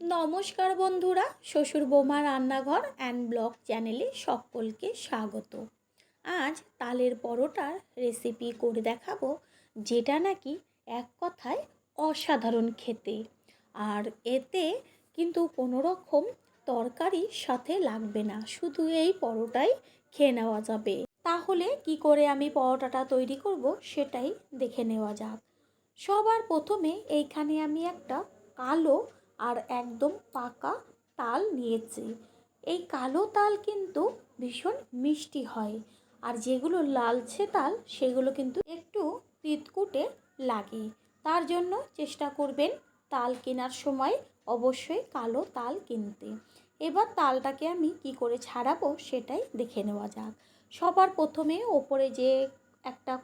নমস্কার বন্ধুরা, শ্বশুর বৌমা রান্নাঘর অ্যান্ড ব্লগ চ্যানেলে সকলকে স্বাগত। আজ তালের পরোটার রেসিপি করে দেখাবো, যেটা নাকি এক কথায় অসাধারণ খেতে। আর এতে কিন্তু কোনো রকম তরকারি সাথে লাগবে না, শুধু এই পরোটাই খেয়ে নেওয়া যাবে। তাহলে কি করে আমি পরোটাটা তৈরি করব সেটাই দেখে নেওয়া যাক। সবার প্রথমে এইখানে আমি একটা কালো আর একদম পাকা তাল নিয়েছি। এই কালো তাল কিন্তু ভীষণ মিষ্টি হয়। আর যেগুলো লালচে তাল, সেগুলো কিন্তু একটু তিতকুটে লাগে। তার জন্য চেষ্টা করবেন তাল কেনার সময় অবশ্যই কালো তাল কিনতে। এবার তালটাকে আমি কি করে ছাড়াবো সেটাই দেখে নেওয়া যাক। সবার প্রথমে ওপরে যে একটা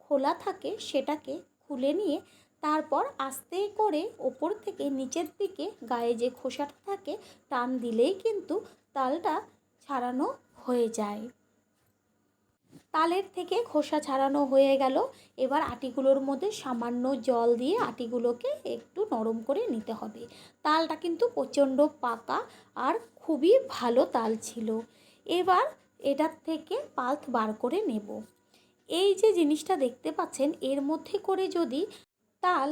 খোলা থাকে, সেটাকে খুলে নিয়ে তারপর আস্তে করে ওপর থেকে নিচের দিকে গায়ে যে খোসাটা থাকে টান দিলেই কিন্তু তালটা ছাড়ানো হয়ে যায়। তালের থেকে খোসা ছাড়ানো হয়ে গেল। এবার আটিগুলোর মধ্যে সামান্য জল দিয়ে আটিগুলোকে একটু নরম করে নিতে হবে। তালটা কিন্তু প্রচণ্ড পাকা আর খুবই ভালো তাল ছিল। এবার এটার থেকে পাল্প বার করে নেব। এই যে জিনিসটা দেখতে পাচ্ছেন, এর মধ্যে করে যদি তাল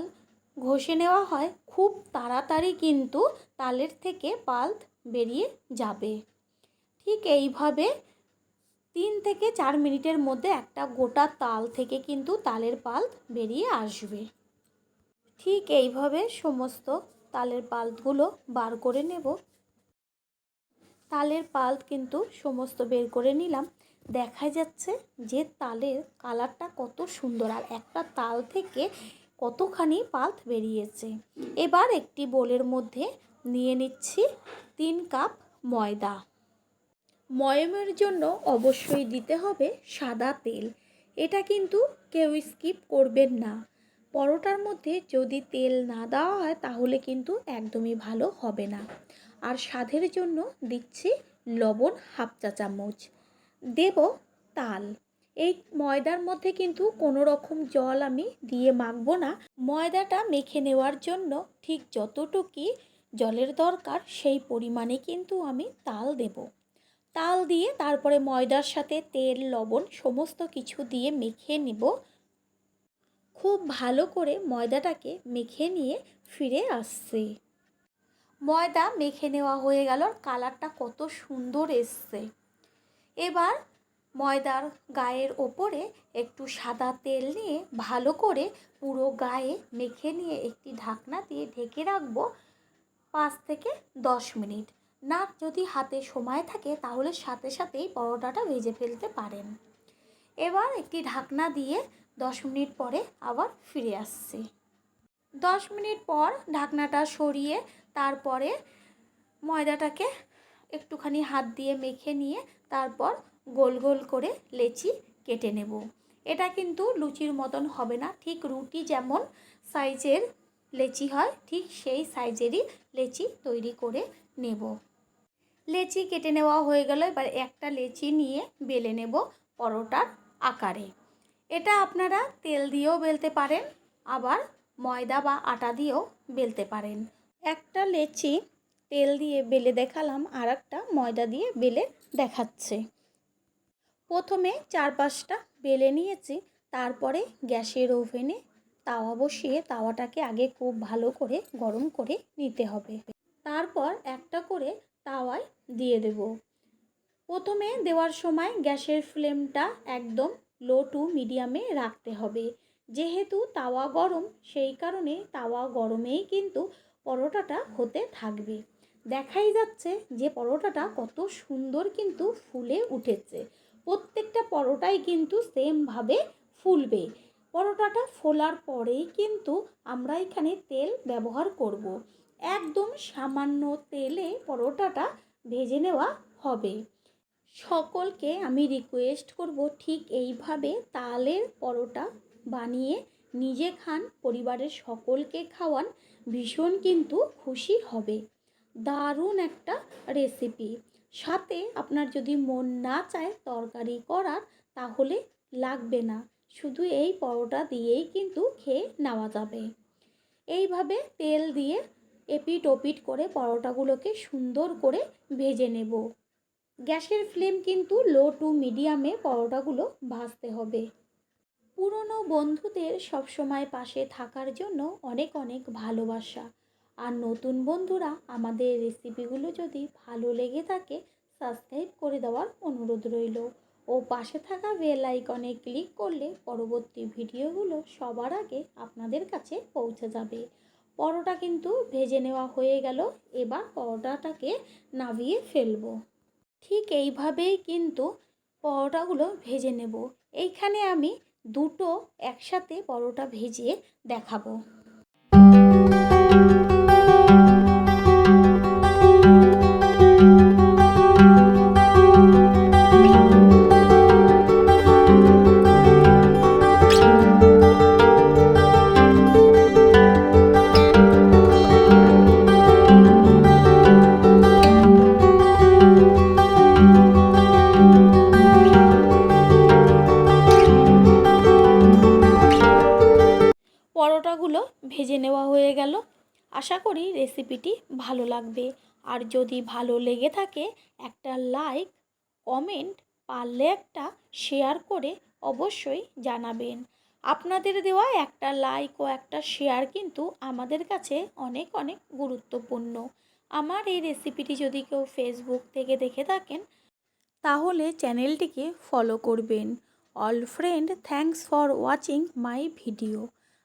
ঘষে নেওয়া হয়, খুব তাড়াতাড়ি কিন্তু তালের থেকে পাল্প বেরিয়ে যাবে। ঠিক এইভাবে তিন থেকে চার মিনিটের মধ্যে একটা গোটা তাল থেকে কিন্তু তালের পাল্প বেরিয়ে আসবে। ঠিক এইভাবে সমস্ত তালের পাল্পগুলো বার করে নেব। তালের পাল্প কিন্তু সমস্ত বের করে নিলাম। দেখা যাচ্ছে যে তালের কালারটা কত সুন্দর, আর একটা তাল থেকে কতখানি পাল্প বেরিয়েছে। এবার একটি বোলের মধ্যে নিয়ে নিচ্ছি তিন কাপ ময়দা। ময়মের জন্য অবশ্যই দিতে হবে সাদা তেল। এটা কিন্তু কেউ স্কিপ করবেন না। পরোটার মধ্যে যদি তেল না দেওয়া হয়, তাহলে কিন্তু একদমই ভালো হবে না। আর স্বাদের জন্য দিচ্ছি লবণ হাফ চা চামচ। দেব তাল। এই ময়দার মধ্যে কিন্তু কোনো রকম জল আমি দিয়ে মাখবো না। ময়দাটা মেখে নেওয়ার জন্য ঠিক যতটুকি জলের দরকার সেই পরিমাণে কিন্তু আমি তাল দেব। তাল দিয়ে তারপরে ময়দার সাথে তেল, লবণ সমস্ত কিছু দিয়ে মেখে নিব। খুব ভালো করে ময়দাটাকে মেখে নিয়ে ফিরে আসছি। ময়দা মেখে নেওয়া হয়ে গেল কালারটা কত সুন্দর এসছে। এবার ময়দার গায়ের ওপরে একটু সাদা তেল নিয়ে ভালো করে পুরো গায়ে মেখে নিয়ে একটি ঢাকনা দিয়ে ঢেকে রাখব পাঁচ থেকে দশ মিনিট। না, যদি হাতে সময় থাকে তাহলে সাথে সাথেই পরোটাটা ভেজে ফেলতে পারেন। এবার একটি ঢাকনা দিয়ে দশ মিনিট পরে আবার ফিরে আসছি। দশ মিনিট পর ঢাকনাটা সরিয়ে তারপরে ময়দাটাকে একটুখানি হাত দিয়ে মেখে নিয়ে তারপর গোল গোল করে লেচি কেটে নেব। এটা কিন্তু লুচির মতন হবে না, ঠিক রুটি যেমন সাইজের লেচি হয়, ঠিক সেই সাইজেরই লেচি তৈরি করে নেব। লেচি কেটে নেওয়া হয়ে গেল, এবার একটা লেচি নিয়ে বেলে নেব পরোটার আকারে। এটা আপনারা তেল দিয়েও বেলতে পারেন, আবার ময়দা বা আটা দিয়েও বেলতে পারেন। একটা লেচি তেল দিয়ে বেলে দেখালাম আর একটা ময়দা দিয়ে বেলে দেখাচ্ছে। প্রথমে চার পাঁচটা বেলে নিয়েছি, তারপরে গ্যাসের ওভেনে তাওয়া বসিয়ে তাওয়াটাকে আগে খুব ভালো করে গরম করে নিতে হবে। তারপর একটা করে তাওয়ায় দিয়ে দেব। প্রথমে দেওয়ার সময় গ্যাসের ফ্লেমটা একদম লো টু মিডিয়ামে রাখতে হবে। যেহেতু তাওয়া গরম, সেই কারণে তাওয়া গরমেই কিন্তু পরোটাটা হতে থাকবে। দেখাই যাচ্ছে যে পরোটাটা কত সুন্দর কিন্তু ফুলে উঠেছে। প্রত্যেকটা পরোটাই কিন্তু সেমভাবে ফুলবে। পরোটাটা ফোলার পরেই কিন্তু আমরা এখানে তেল ব্যবহার করব। একদম সামান্য তেলে পরোটাটা ভেজে নেওয়া হবে। সকলকে আমি রিকোয়েস্ট করব ঠিক এইভাবে তালের পরোটা বানিয়ে নিজে খান, পরিবারের সকলকে খাওয়ান, ভীষণ কিন্তু খুশি হবে। দারুণ একটা রেসিপি সাথে আপনার যদি মন না চায় তরকারি করার, তাহলে লাগবে না। শুধু এই পরোটা দিয়েই কিন্তু খেয়ে নেওয়া যাবে। এইভাবে তেল দিয়ে এপিট ওপিট করে পরোটাগুলোকে সুন্দর করে ভেজে নেব। গ্যাসের ফ্লেম কিন্তু লো টু মিডিয়ামে পরোটাগুলো ভাজতে হবে। পুরনো বন্ধুদের সবসময় পাশে থাকার জন্য অনেক অনেক ভালোবাসা। আর নতুন বন্ধুরা, আমাদের রেসিপিগুলো যদি ভালো লেগে থাকে সাবস্ক্রাইব করে দেওয়ার অনুরোধ রইল। ও পাশে থাকা বেল আইকনে ক্লিক করলে পরবর্তী ভিডিওগুলো সবার আগে আপনাদের কাছে পৌঁছে যাবে। পরোটা কিন্তু ভেজে নেওয়া হয়ে গেল, এবার পরোটাটাকে নামিয়ে ফেলব। ঠিক এইভাবেই কিন্তু পরোটাগুলো ভেজে নেব। এইখানে আমি দুটো একসাথে পরোটা ভেজে দেখাবো। পরোটাগুলো ভেজে নেওয়া হয়ে গেল। আশা করি রেসিপিটি ভালো লাগবে। আর যদি ভালো লেগে থাকে, একটা লাইক, কমেন্ট, পারলে একটা শেয়ার করে অবশ্যই জানাবেন। আপনাদের দেওয়া একটা লাইক ও একটা শেয়ার কিন্তু আমাদের কাছে অনেক অনেক গুরুত্বপূর্ণ। আমার এই রেসিপিটি যদি কেউ ফেসবুক থেকে দেখে থাকেন, তাহলে চ্যানেলটিকে ফলো করবেন। All friend thanks for watching my video